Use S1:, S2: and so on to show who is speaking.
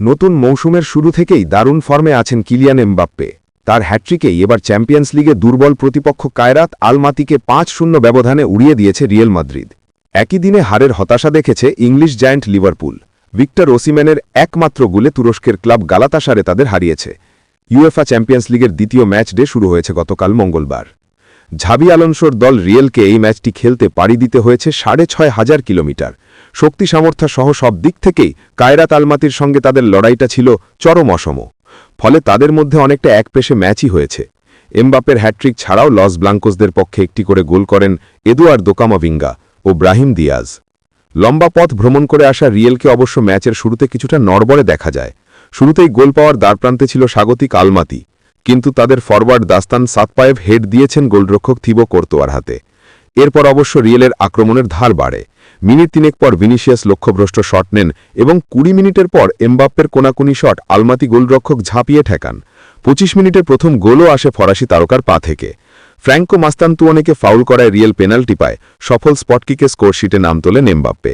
S1: নতুন মৌসুমের শুরু থেকেই দারুণ ফর্মে আছেন কিলিয়ান এমবাপ্পে। তার হ্যাট্রিকেই এবার চ্যাম্পিয়ন্স লিগে দুর্বল প্রতিপক্ষ কায়রাত আলমাতিকে পাঁচ শূন্য ব্যবধানে উড়িয়ে দিয়েছে রিয়েল মাদ্রিদ। একই দিনে হারের হতাশা দেখেছে ইংলিশ জায়ান্ট লিভারপুল। ভিক্টর ওসিম্যানের একমাত্র গোলে তুরস্কের ক্লাব গালাতাসারে তাদের হারিয়েছে। ইউএফা চ্যাম্পিয়ন্স লিগের দ্বিতীয় ম্যাচ ডে শুরু হয়েছে গতকাল মঙ্গলবার। ঝাবি আলনসোর দল রিয়েলকে এই ম্যাচটি খেলতে পাড়ি দিতে হয়েছে সাড়ে ছয় হাজার কিলোমিটার। শক্তি, সামর্থ্য সহ সব দিক থেকেই কায়রাত আলমাতির সঙ্গে তাদের লড়াইটা ছিল চরম অসম। ফলে তাদের মধ্যে অনেকটা একপেশে ম্যাচই হয়েছে। এমবাপের হ্যাট্রিক ছাড়াও লস ব্লাঙ্কোসদের পক্ষে একটি করে গোল করেন এদুয়ার দোকামাভিঙ্গা ও ব্রাহিম দিয়াজ। লম্বা পথ ভ্রমণ করে আসা রিয়েলকে অবশ্য ম্যাচের শুরুতে কিছুটা নড়বড়ে দেখা যায়। শুরুতেই গোল পাওয়ার দ্বারপ্রান্তে ছিল স্বাগতিক আলমাতি, কিন্তু তাদের ফরওয়ার্ড দাস্তান সাতপায়েভ হেড দিয়েছেন গোলরক্ষক থিবো কোর্তোয়ার হাতে। এরপর অবশ্য রিয়েলের আক্রমণের ধার বাড়ে। মিনিট তিনেক পর ভিনিসিয়াস লক্ষ্যভ্রষ্ট শট নেন এবং কুড়ি মিনিটের পর এমবাপ্পের কোনাকুনি শট আলমাতি গোলরক্ষক ঝাঁপিয়ে ঠেকান। পঁচিশ মিনিটের প্রথম গোলও আসে ফরাসি তারকার পা থেকে। ফ্র্যাঙ্কো মাস্তান্তুয়ানেকে ফাউল করায় রিয়েল পেনাল্টি পায়, সফল স্পটকিকে স্কোরশিটে নাম তোলেন এমবাপ্পে।